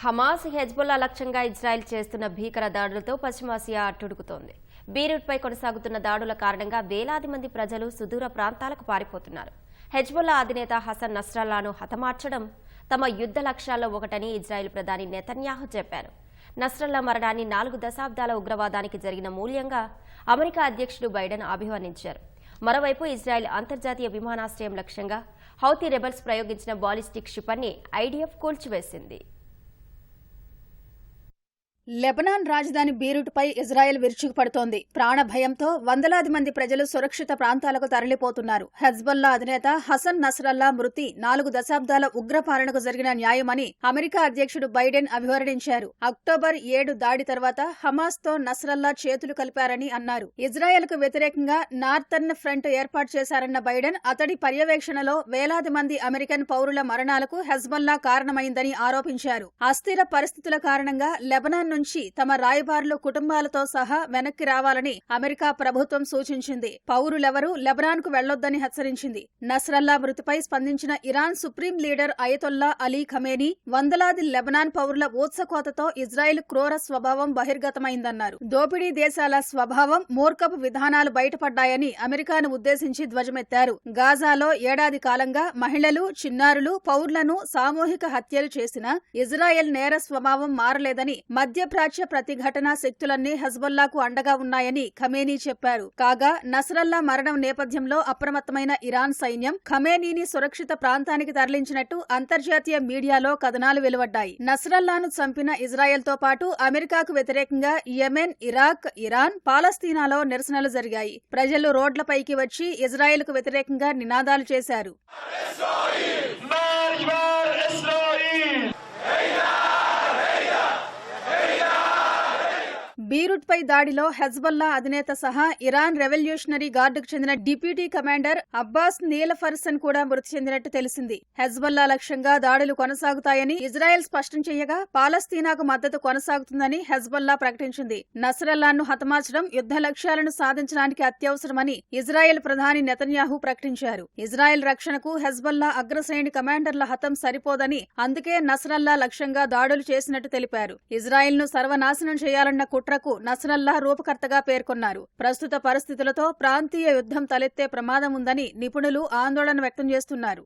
Hamas Hezbollah లక్ష్యంగా Israel చేస్తున్న భీకర దాడులతో పశ్చిమాసియా అట్టుడుకుతోంది. బీరూట్పై కొనసాగుతున్న దాడుల కారణంగా వేలాది మంది ప్రజలు సుదూర ప్రాంతాలకు పారిపోతున్నారు. హెజ్బుల్లా అధినేత హసన్ నస్రల్లాను హతమార్చడం తమ యుద్ధ లక్ష్యాల్లో ఒకటని ఇజ్రాయెల్ ప్రధాని నెతన్యాహు చెప్పారు. నస్రల్లా మరణాన్ని నాలుగు దశాబ్దాల ఉగ్రవాదానికి జరిగిన మూల్యంగా అమెరికా అధ్యక్షుడు బైడెన్ అభివర్ణించారు. మరోవైపు ఇజ్రాయెల్ అంతర్జాతీయ విమానాశ్రయం లక్ష్యంగా హౌతీ రెబల్స్ ప్రయోగించిన బాలిస్టిక్ క్షిపణి ఐడిఎఫ్ కూల్చివేసింది. లెబనాన్ రాజధాని బీరూట్పై ఇజ్రాయెల్ విరుచుకుపడుతోంది ప్రాణ భయంతో వందలాది మంది ప్రజలు సురక్షిత ప్రాంతాలకు తరలిపోతున్నారు. హెజ్బొల్లా అధినేత హసన్ నస్రల్లా మృతి నాలుగు దశాబ్దాల ఉగ్రపాలనకు జరిగిన న్యాయమని అమెరికా అధ్యక్షుడు బైడెన్ అభివర్ణించారు. అక్టోబర్ ఏడు దాడి తర్వాత హమాస్తో నస్రల్లా చేతులు కలిపారని అన్నారు. ఇజ్రాయెల్కు వ్యతిరేకంగా నార్థర్న్ ఫ్రంట్ ఏర్పాటు చేశారన్న బైడెన్ అతడి పర్యవేక్షణలో వేలాది మంది అమెరికన్ పౌరుల మరణాలకు హెజ్బొల్లా కారణమైందని ఆరోపించారు. అస్థిర పరిస్థితుల కారణంగా లెబనాన్ నుంచి తమ రాయబారులు కుటుంబాలతో సహా వెనక్కి రావాలని అమెరికా ప్రభుత్వం సూచించింది. పౌరులెవరూ లెబనాన్కు వెళ్ళొద్దని హెచ్చరించింది. నస్రల్లా మృతిపై స్పందించిన Iran supreme leader Ayatollah Ali Khamenei వందలాది లెబనాన్ పౌరుల ఊత్సకోతతో ఇజ్రాయెల్ క్రూర స్వభావం బహిర్గతమైందన్నారు. దోపిడీ దేశాల స్వభావం మూర్ఖపు విధానాలు బయటపడ్డాయని అమెరికాను ఉద్దేశించి ధ్వజమెత్తారు. గాజాలో ఏడాది కాలంగా మహిళలు చిన్నారులు పౌరులను సామూహిక హత్యలు చేసిన ఇజ్రాయెల్ నేర స్వభావం మారలేదని మధ్యప్రాచ్య ప్రతిఘటనా శక్తులన్నీ హజ్బొల్లాకు అండగా ఉన్నాయని ఖమేనీ చెప్పారు. కాగా నస్రల్లా మరణం నేపథ్యంలో అప్రమత్తమైన ఇరాన్ సైన్యం ఖమేనీని సురక్షిత ప్రాంతానికి తరలించినట్టు అంతర్జాతీయ మీడియాలో కథనాలు వెలువడ్డాయి. నస్రల్లాను చంపిన ఇజ్రాయెల్తో పాటు అమెరికాకు వ్యతిరేకంగా యెమెన్ ఇరాక్ ఇరాన్ పాలస్తీనాలో నిరసనలు జరిగాయి. ప్రజలు రోడ్లపైకి వచ్చి ఇజ్రాయెల్కు వ్యతిరేకంగా నినాదాలు చేశారు. బీరుట్పై దాడిలో హెజ్బల్లా అధినేత సహా ఇరాన్ రెవల్యూషనరీ గార్డుకు చెందిన డిప్యూటీ కమాండర్ అబ్బాస్ నీలఫర్సన్ కూడా మృతి చెందినట్టు తెలిసింది. హెజ్బల్లా లక్ష్యంగా దాడులు కొనసాగుతాయని ఇజ్రాయెల్ స్పష్టం చేయగా పాలస్తీనాకు మద్దతు కొనసాగుతుందని హెజ్బల్లా ప్రకటించింది. నస్రల్లాను హతమార్చడం యుద్ధ లక్ష్యాలను సాధించడానికి అత్యవసరమని ఇజ్రాయెల్ ప్రధాని నెతన్యాహు ప్రకటించారు. ఇజ్రాయెల్ రక్షణకు హెజ్బల్లా అగ్రశ్రేణి కమాండర్ల హతం సరిపోదని అందుకే నస్రల్లా లక్ష్యంగా దాడులు చేసినట్టు తెలిపారు. ఇజ్రాయెల్ను సర్వనాశనం చేయాలన్న కుట్ర కుట్రకు నసనల్లా రూపకర్తగా పేర్కొన్నారు. ప్రస్తుత పరిస్థితులతో ప్రాంతీయ యుద్ధం తలెత్తే ప్రమాదం ఉందని నిపుణులు ఆందోళన వ్యక్తం చేస్తున్నారు.